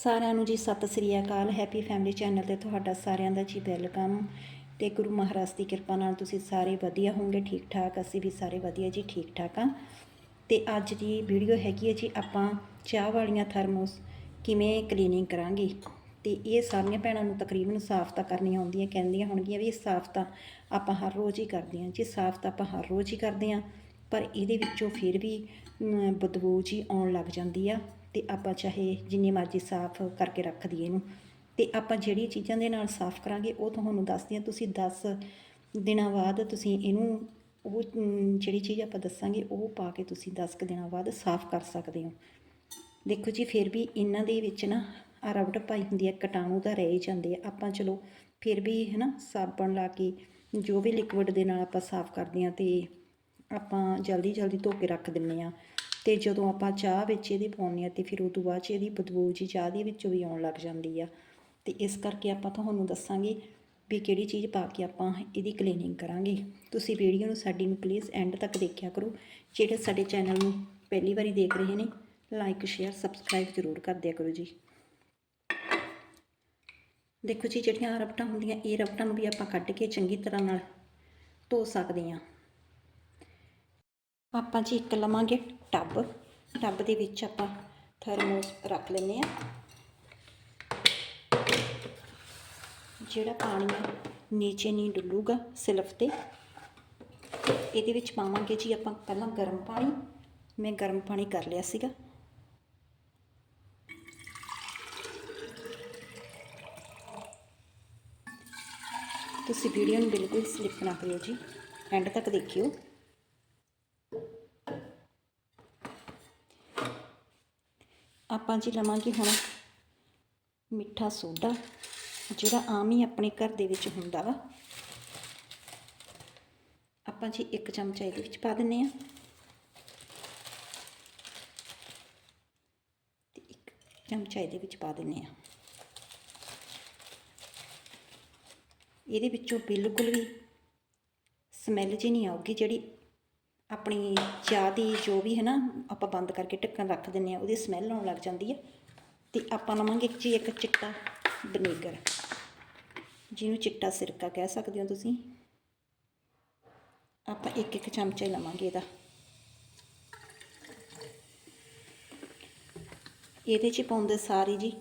ਸਾਰਿਆਂ ਨੂੰ ਜੀ ਸਤਿ ਸ੍ਰੀ ਅਕਾਲ ਹੈਪੀ ਫੈਮਿਲੀ ਚੈਨਲ ਤੇ ਤੁਹਾਡਾ ਸਾਰਿਆਂ ਦਾ ਜੀ ਵੈਲਕਮ ਤੇ ਗੁਰੂ ਮਹਾਰਾਜ ਦੀ ਕਿਰਪਾ ਨਾਲ ਤੁਸੀਂ ਸਾਰੇ ਵਧੀਆ ਹੋਵੋਗੇ ਠੀਕ ਠਾਕ ਅਸੀਂ ਵੀ ਸਾਰੇ ਵਧੀਆ ਜੀ ਠੀਕ ਠਾਕ ਆ ਤੇ ਅੱਜ ਦੀ ਵੀਡੀਓ ਹੈਗੀ ਹੈ ਜੀ ਆਪਾਂ ਚਾਹ ਵਾਲੀਆਂ ਥਰਮੋਸ ਕਿਵੇਂ ਕਲੀਨਿੰਗ ਕਰਾਂਗੇ। ਤੇ ਇਹ ਸਾਰੀਆਂ ਭੈਣਾਂ ਨੂੰ ਤਕਰੀਬਨ ਸਾਫ਼ ਤਾਂ ਕਰਨੀਆਂ ਆਉਂਦੀਆਂ ਕਹਿੰਦੀਆਂ ਹੋਣਗੀਆਂ ਵੀ ਇਹ ਸਾਫ਼ ਤਾਂ ਆਪਾਂ ਹਰ ਰੋਜ਼ ਹੀ ਕਰਦੇ ਹਾਂ ਜੀ ਸਾਫ਼ ਤਾਂ ਆਪਾਂ ਹਰ ਰੋਜ਼ ਹੀ ਕਰਦੇ ਹਾਂ ਪਰ ਇਹਦੇ ਵਿੱਚੋਂ ਫਿਰ ਵੀ ਅਮ, ਬਦਬੂ ਜੀ ਆਉਣ ਲੱਗ ਜਾਂਦੀ ਆ। ਅਤੇ ਆਪਾਂ ਚਾਹੇ ਜਿੰਨੀ ਮਰਜ਼ੀ ਸਾਫ਼ ਕਰਕੇ ਰੱਖ ਦਈਏ ਇਹਨੂੰ। ਅਤੇ ਆਪਾਂ ਜਿਹੜੀ ਚੀਜ਼ਾਂ ਦੇ ਨਾਲ ਸਾਫ਼ ਕਰਾਂਗੇ, ਉਹ ਤੁਹਾਨੂੰ ਦੱਸਦੀ ਹਾਂ। ਤੁਸੀਂ 10 ਦਿਨਾਂ ਬਾਅਦ ਤੁਸੀਂ ਇਹਨੂੰ, ਉਹ ਜਿਹੜੀ ਚੀਜ਼ ਆਪਾਂ ਦੱਸਾਂਗੇ, ਉਹ ਪਾ ਕੇ ਤੁਸੀਂ 10 ਕੁ ਦਿਨਾਂ ਬਾਅਦ ਸਾਫ਼ ਕਰ ਸਕਦੇ ਹੋ। ਦੇਖੋ ਜੀ, ਫਿਰ ਵੀ ਇਹਨਾਂ ਦੇ ਵਿੱਚ ਨਾ ਆ ਰਬੜ ਪਾਈ ਹੁੰਦੀ ਹੈ, ਕੀਟਾਣੂ ਤਾਂ ਰਹਿ ਹੀ ਜਾਂਦੇ ਆ। ਆਪਾਂ ਚਲੋ, ਫਿਰ ਵੀ ਹੈ ਨਾ ਸਾਬਣ ਲਾ ਕੇ ਜੋ ਵੀ ਲਿਕਵਿਡ ਦੇ ਨਾਲ ਆਪਾਂ ਸਾਫ਼ ਕਰਦੇ ਆ ਤੇ ਆਪਾਂ ਜਲਦੀ ਜਲਦੀ ਧੋ ਕੇ ਰੱਖ ਦਿੰਨੇ ਆ ਤੇ ਜਦੋਂ ਆਪਾਂ ਚਾਹ ਵਿੱਚ ਇਹਦੇ ਪਾਉਂਦੇ ਆ ਤੇ ਫਿਰ ਉਹ ਤੋਂ ਬਾਅਦ 'ਚ ਇਹਦੀ ਬਦਬੂ ਜੀ ਚਾਹ ਦੇ ਵਿੱਚੋਂ ਵੀ ਆਉਣ ਲੱਗ ਜਾਂਦੀ ਆ। ਤੇ ਇਸ ਕਰਕੇ ਆਪਾਂ ਤੁਹਾਨੂੰ ਦੱਸਾਂਗੇ ਵੀ ਕਿਹੜੀ ਚੀਜ਼ ਪਾ ਕੇ ਆਪਾਂ ਇਹਦੀ ਕਲੀਨਿੰਗ ਕਰਾਂਗੇ। ਤੁਸੀਂ ਵੀਡੀਓ ਨੂੰ ਸਾਡੀ ਨੂੰ ਪਲੀਜ਼ ਐਂਡ ਤੱਕ ਦੇਖਿਆ ਕਰੋ। ਜਿਹੜੇ ਸਾਡੇ ਚੈਨਲ ਨੂੰ ਪਹਿਲੀ ਵਾਰੀ ਦੇਖ ਰਹੇ ਨੇ ਲਾਈਕ ਸ਼ੇਅਰ ਸਬਸਕ੍ਰਾਈਬ ਜ਼ਰੂਰ ਕਰ ਦਿਆ ਕਰੋ ਜੀ। ਦੇਖੋ ਜੀ, ਜਿਹੜੀਆਂ ਰਬਟਾਂ ਹੁੰਦੀਆਂ, ਇਹ ਰਬਟਾਂ ਨੂੰ ਵੀ ਆਪਾਂ ਕੱਢ ਕੇ ਚੰਗੀ ਤਰ੍ਹਾਂ ਨਾਲ ਧੋ ਸਕਦੇ ਹਾਂ। ਆਪਾਂ ਜੀ ਇੱਕ ਲਵਾਂਗੇ ਟੱਬ। ਟੱਬ ਦੇ ਵਿੱਚ ਆਪਾਂ ਥਰਮੋਸ ਰੱਖ ਲੈਂਦੇ ਆ ਜਿਹੜਾ ਪਾਣੀ ਹੈ ਨੀਚੇ ਨਹੀਂ ਡੁੱਲੂਗਾ ਸਿਲਫ ਤੇ। ਇਹਦੇ ਵਿੱਚ ਪਾਵਾਂਗੇ ਜੀ ਆਪਾਂ ਪਹਿਲਾਂ ਗਰਮ ਪਾਣੀ। ਮੈਂ ਗਰਮ ਪਾਣੀ ਕਰ ਲਿਆ ਸੀਗਾ। ਤੁਸੀਂ ਵੀਡੀਓ ਨੂੰ ਬਿਲਕੁਲ ਸਲਿੱਪ ਨਾ ਕਰਿਓ ਜੀ। ਐਂਡ ਤੱਕ ਦੇਖਿਓ। ਆਪਾਂ ਜੀ ਲਵਾਂਗੇ ਹੁਣ। ਮਿੱਠਾ ਸੋਡਾ, ਜਿਹੜਾ ਆਮ ਹੀ ਆਪਣੇ ਘਰ ਦੇ ਵਿੱਚ ਹੁੰਦਾ ਵਾ। ਆਪਾਂ ਜੀ ਇੱਕ ਚਮਚਾ ਇਹਦੇ ਵਿੱਚ ਪਾ ਦਿੰਨੇ ਆ। ਤੇ ਇੱਕ ਚਮਚਾ ਇਹਦੇ ਵਿੱਚ ਪਾ ਦਿੰਨੇ ਆ। ਇਹਦੇ ਵਿੱਚੋਂ ਬਿਲਕੁਲ ਵੀ ਸਮੈਲ ਜੀ ਨਹੀਂ ਆਉਗੀ ਜਿਹੜੀ ਆਪਣੀ ਚਾਹ ਦੀ ਜੋ ਵੀ ਹੈ ਨਾ, ਆਪਾਂ ਬੰਦ ਕਰਕੇ ਢੱਕਣ ਰੱਖ ਦਿੰਨੇ ਆ ਉਹਦੀ ਸਮੈਲ ਆਉਣ ਲੱਗ ਜਾਂਦੀ ਹੈ। ਤੇ ਆਪਾਂ ਲਵਾਂਗੇ ਜੀ ਇੱਕ ਚਿੱਟਾ ਵਿਨੇਗਰ ਜਿਹਨੂੰ ਚਿੱਟਾ ਸਿਰਕਾ ਕਹਿ ਸਕਦੇ ਹੋ ਤੁਸੀਂ। ਆਪਾਂ ਇੱਕ ਇੱਕ ਚਮਚਾ ਲਵਾਂਗੇ ਇਹਦਾ। ਇਹਦੇ 'ਚ ਪਾਉਂਦੇ ਸਾਰੀ ਜੀ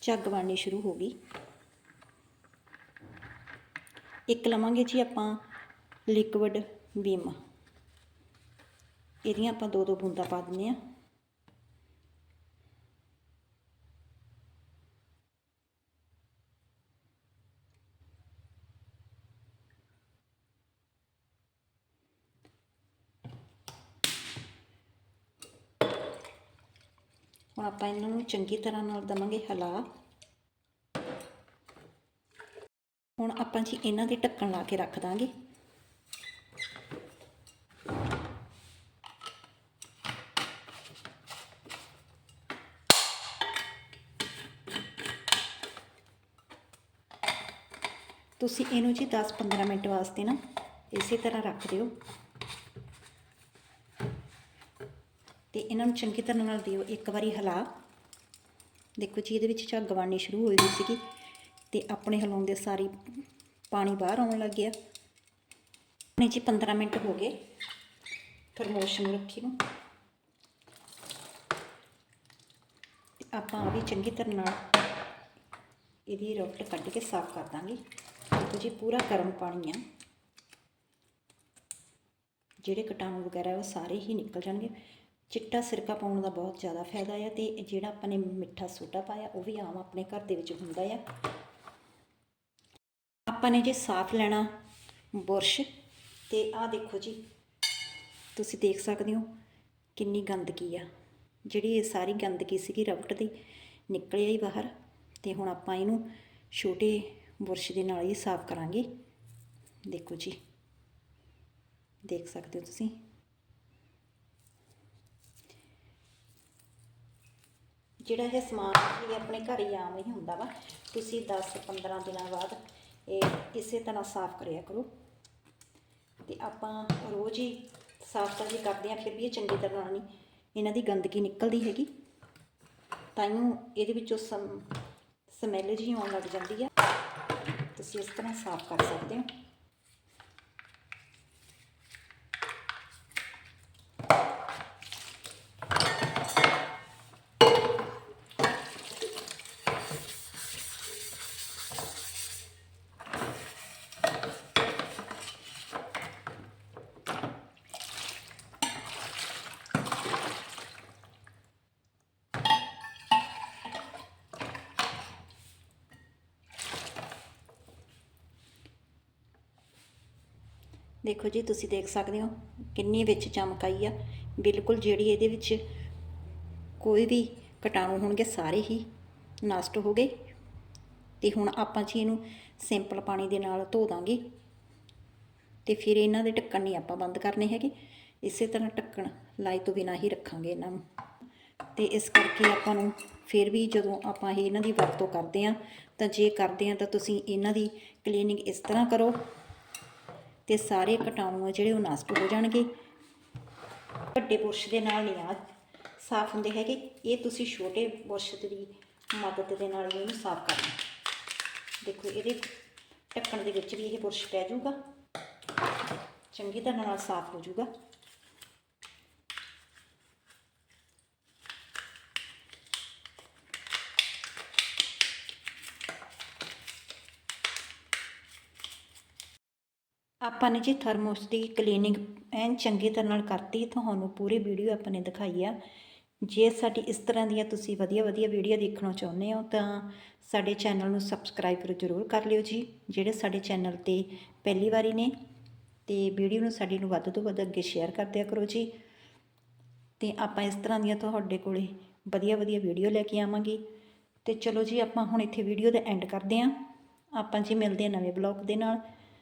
ਝੱਗ ਬਣਨੀ ਸ਼ੁਰੂ ਹੋ ਗਈ। ਇੱਕ ਲਵਾਂਗੇ ਜੀ ਆਪਾਂ ਲਿਕਵਿਡ ਵਿਮ ਇਹਦੀਆਂ ਆਪਾਂ ਦੋ ਦੋ ਬੂੰਦਾਂ ਪਾ ਦਿੰਨੇ ਆ ਹੁਣ ਆਪਾਂ ਇਹਨਾਂ ਨੂੰ ਚੰਗੀ ਤਰ੍ਹਾਂ ਨਾਲ ਦਵਾਂਗੇ ਹਲਾ। ਹੁਣ ਆਪਾਂ ਜੀ ਇਹਨਾਂ ਦੇ ਢੱਕਣ ਲਾ ਕੇ ਰੱਖ ਦਾਂਗੇ। ਤੁਸੀਂ ਇਹਨੂੰ ਜੀ 10-15 ਮਿੰਟ ਵਾਸਤੇ ਨਾ ਇਸੇ ਤਰ੍ਹਾਂ ਰੱਖ ਦਿਓ। ਤੇ ਇਹਨਾਂ ਨੂੰ ਚੰਗੀ ਤਰ੍ਹਾਂ ਨਾਲ ਦਿਓ, ਇੱਕ ਵਾਰੀ ਹਿਲਾ। ਦੇਖੋ ਜੀ, ਇਹਦੇ ਵਿੱਚ ਝੱਗ ਬਣਨੀ ਸ਼ੁਰੂ ਹੋ ਗਈ ਸੀਗੀ ਤੇ ਆਪਣੇ ਹਿਲਾਉਂਦੇ ਸਾਰੀ ਪਾਣੀ ਬਾਹਰ ਆਉਣ ਲੱਗ ਗਿਆ। ਨੇ ਜੀ 15 ਮਿੰਟ ਹੋ ਗਏ ਥਰਮੋਸ਼ ਨੂੰ ਰੱਖੀ ਨੂੰ। ਆਪਾਂ ਆ ਵੀ ਚੰਗੀ ਤਰ੍ਹਾਂ ਨਾਲ ਇਹਦੀ ਰੋਕਟ ਕੱਢ ਕੇ ਸਾਫ਼ ਕਰ ਦਾਂਗੇ। ਜੀ ਪੂਰਾ ਗਰਮ ਪਾਣੀ ਆ। ਜਿਹੜੇ ਕੀਟਾਣੂ ਵਗੈਰਾ ਉਹ ਸਾਰੇ ਹੀ ਨਿਕਲ ਜਾਣਗੇ। ਚਿੱਟਾ ਸਿਰਕਾ ਪਾਉਣ ਦਾ ਬਹੁਤ ਜ਼ਿਆਦਾ ਫਾਇਦਾ ਆ ਤੇ ਜਿਹੜਾ ਆਪਾਂ ਨੇ ਮਿੱਠਾ ਸੋਡਾ ਪਾਇਆ, ਉਹ ਵੀ ਆਮ ਆਪਣੇ ਘਰ ਦੇ ਵਿੱਚ ਹੁੰਦਾ ਆ। ਆਪਾਂ ਨੇ ਜੇ ਸਾਫ਼ ਲੈਣਾ ਬੁਰਸ਼ ਤੇ ਆਹ ਦੇਖੋ ਜੀ, ਤੁਸੀਂ ਦੇਖ ਸਕਦੇ ਹੋ ਕਿੰਨੀ ਗੰਦਗੀ ਆ। ਜਿਹੜੀ ਇਹ ਸਾਰੀ ਗੰਦਗੀ ਸੀਗੀ ਰਬਟ ਦੀ ਨਿਕਲ ਆਈ ਬਾਹਰ ਤੇ ਹੁਣ ਆਪਾਂ ਇਹਨੂੰ ਛੋਟੇ ਬੁਰਸ਼ ਦੇ ਨਾਲ ਹੀ ਸਾਫ਼ ਕਰਾਂਗੇ। ਦੇਖੋ ਜੀ। ਦੇਖ ਸਕਦੇ ਹੋ ਤੁਸੀਂ। ਜਿਹੜਾ ਇਹ ਸਮਾਨ ਇਹ ਆਪਣੇ ਘਰ ਹੀ ਆਮ ਹੀ ਹੁੰਦਾ ਵਾ, ਤੁਸੀਂ 10 15 ਦਿਨਾਂ ਬਾਅਦ ਇਹ ਇਸੇ ਤਰ੍ਹਾਂ ਸਾਫ਼ ਕਰਿਆ ਕਰੋ। ਤੇ ਆਪਾਂ ਰੋਜ਼ ਹੀ ਸਾਫ਼ ਤਾਂ ਜੀ ਕਰਦੇ ਆ ਫਿਰ ਵੀ ਇਹ ਚੰਗੀ ਤਰ੍ਹਾਂ ਨਹੀਂ, ਇਹਨਾਂ ਦੀ ਗੰਦਗੀ ਨਿਕਲਦੀ ਹੈਗੀ। ਤਾਂ ਇਹਦੇ ਵਿੱਚੋਂ ਸਮ, ਸਮੈਲ ਜੀ ਆਉਣ ਲੱਗ ਜਾਂਦੀ ਆ। ਤੁਸੀਂ ਇਸ ਤਰ੍ਹਾਂ ਸਾਫ਼ ਕਰ ਸਕਦੇ ਹੋ ਦੇਖੋ ਜੀ, ਤੁਸੀਂ ਦੇਖ ਸਕਦੇ ਹੋ ਕਿੰਨੀ ਵਿੱਚ ਚਮਕ ਆਈ ਆ। ਬਿਲਕੁਲ ਜਿਹੜੀ ਇਹਦੇ ਵਿੱਚ ਕੋਈ ਵੀ ਕਟਾਣੂ ਹੋਣਗੇ, ਸਾਰੇ ਹੀ ਨਸ਼ਟ ਹੋ ਗਏ। ਤੇ ਹੁਣ ਆਪਾਂ ਜੀ ਇਹਨੂੰ ਸਿੰਪਲ ਪਾਣੀ ਦੇ ਨਾਲ ਧੋ ਦਾਂਗੇ। ਤੇ ਫਿਰ ਇਹਨਾਂ ਦੇ ਢੱਕਣ ਨਹੀਂ ਆਪਾਂ ਬੰਦ ਕਰਨੇ ਹੈਗੇ। ਇਸੇ ਤਰ੍ਹਾਂ ਢੱਕਣ ਲਾਈ ਤੋਂ ਬਿਨਾਂ ਹੀ ਰੱਖਾਂਗੇ ਇਹਨਾਂ ਨੂੰ। ਤੇ ਇਸ ਕਰਕੇ ਆਪਾਂ ਨੂੰ ਫਿਰ ਵੀ ਜਦੋਂ ਆਪਾਂ ਇਹ ਇਹਨਾਂ ਦੀ ਵਰਤੋਂ ਕਰਦੇ ਆ ਤਾਂ ਜੇ ਕਰਦੇ ਆ ਤਾਂ ਤੁਸੀਂ ਇਹਨਾਂ ਦੀ ਕਲੀਨਿੰਗ ਇਸ ਤਰ੍ਹਾਂ ਕਰੋ ਤੇ ਸਾਰੇ ਕੀਟਾਣੂ ਆ ਜਿਹੜੇ ਉਹ ਨਸ਼ਟ ਹੋ ਜਾਣਗੇ। ਵੱਡੇ ਬੁਰਸ਼ ਦੇ ਨਾਲ ਨਹੀਂ ਆ ਸਾਫ਼ ਹੁੰਦੇ ਹੈਗੇ। ਇਹ ਤੁਸੀਂ ਛੋਟੇ ਬੁਰਸ਼ ਦੀ ਮਦਦ ਦੇ ਨਾਲ ਇਹਨੂੰ ਸਾਫ਼ ਕਰਨਾ ਦੇਖੋ, ਇਹਦੇ ਢੱਕਣ ਦੇ ਵਿੱਚ ਵੀ ਇਹ ਬੁਰਸ਼ ਪੈ ਜਾਊਗਾ। ਚੰਗੀ ਤਰ੍ਹਾਂ ਨਾਲ ਸਾਫ਼ ਹੋ ਜਾਊਗਾ। ਆਪਾਂ ਨੇ ਜੀ ਥਰਮੋਸ ਦੀ ਕਲੀਨਿੰਗ ਐਨ ਚੰਗੀ ਤਰ੍ਹਾਂ ਨਾਲ ਕਰਤੀ, ਤੁਹਾਨੂੰ ਪੂਰੀ ਵੀਡੀਓ ਆਪਾਂ ਨੇ ਦਿਖਾਈ ਆ। ਜੇ ਸਾਡੀ ਇਸ ਤਰ੍ਹਾਂ ਦੀਆਂ ਤੁਸੀਂ ਵਧੀਆ ਵਧੀਆ ਵੀਡੀਓ ਦੇਖਣਾ ਚਾਹੁੰਦੇ ਹੋ, ਤਾਂ ਸਾਡੇ ਚੈਨਲ ਨੂੰ ਸਬਸਕ੍ਰਾਈਬ ਜ਼ਰੂਰ ਕਰ ਲਿਓ ਜੀ, ਜਿਹੜੇ ਸਾਡੇ ਚੈਨਲ ਤੇ ਪਹਿਲੀ ਵਾਰੀ ਨੇ, ਤੇ ਵੀਡੀਓ ਨੂੰ ਸਾਡੀ ਨੂੰ ਵੱਧ ਤੋਂ ਵੱਧ ਅੱਗੇ ਸ਼ੇਅਰ ਕਰ ਦਿਆ ਕਰੋ ਜੀ। ਤੇ ਆਪਾਂ ਇਸ ਤਰ੍ਹਾਂ ਦੀਆਂ ਤੁਹਾਡੇ ਕੋਲੇ ਵਧੀਆ ਵਧੀਆ ਵੀਡੀਓ ਲੈ ਕੇ ਆਵਾਂਗੇ। ਤੇ ਚਲੋ ਜੀ, ਆਪਾਂ ਹੁਣ ਇੱਥੇ ਵੀਡੀਓ ਦਾ ਐਂਡ ਕਰਦੇ ਆਂ ਆਪਾਂ ਜੀ ਮਿਲਦੇ ਹਾਂ ਨਵੇਂ ਬਲੌਗ ਦੇ ਨਾਲ।